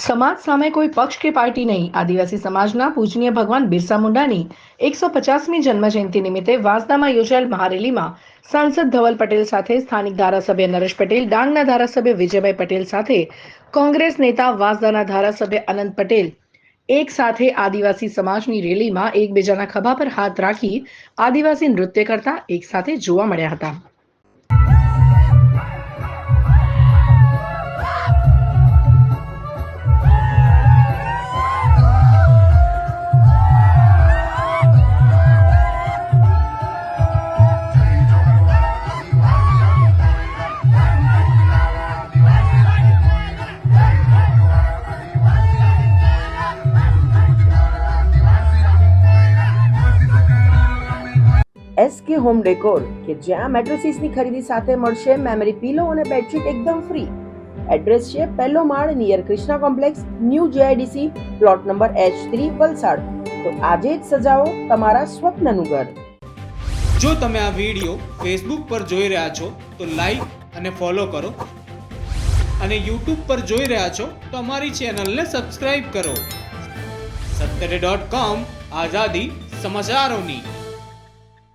સમાજ સામે કોઈ પક્ષ કે પાર્ટી નહીં. આદિવાસી સમાજના પૂજનીય ભગવાન બિરસા મુંડાની એકસો પચાસમી જન્મજયંતિ નિમિત્તે વાંસદામાં યોજાયેલ મહારેલીમાં સાંસદ ધવલ પટેલ સાથે સ્થાનિક ધારાસભ્ય નરેશ પટેલ, ડાંગના ધારાસભ્ય વિજયભાઈ પટેલ સાથે કોંગ્રેસ નેતા વાંસદાના ધારાસભ્ય અનંત પટેલ એક સાથે આદિવાસી સમાજની રેલીમાં એકબીજાના ખભા પર હાથ રાખી આદિવાસી નૃત્ય કરતા એક સાથે જોવા મળ્યા હતા. એસકે હોમ ડેકોર કે જ્યાં મેટ્રેસીસની ખરીદી સાથે મળશે મેમરી પીલો અને બેડશીટ એકદમ ફ્રી એડ્રેસ છે પહેલો માળ near Krishna complex new GIDC plot number H three Valsad. તો આજે જ સજાવો તમારા સ્વપ્નનું ઘર. જો તમે આ વીડિયો ફેસબુક પર જોઈ રહ્યા છો, તો લાઈક અને ફોલો કરો. અને યુટ્યુબ પર જોઈ રહ્યા છો, તો અમારી ચેનલને સબસ્ક્રાઇબ કરો. સત્તરે ડોટ કોમ આઝાદી સમાચારોની.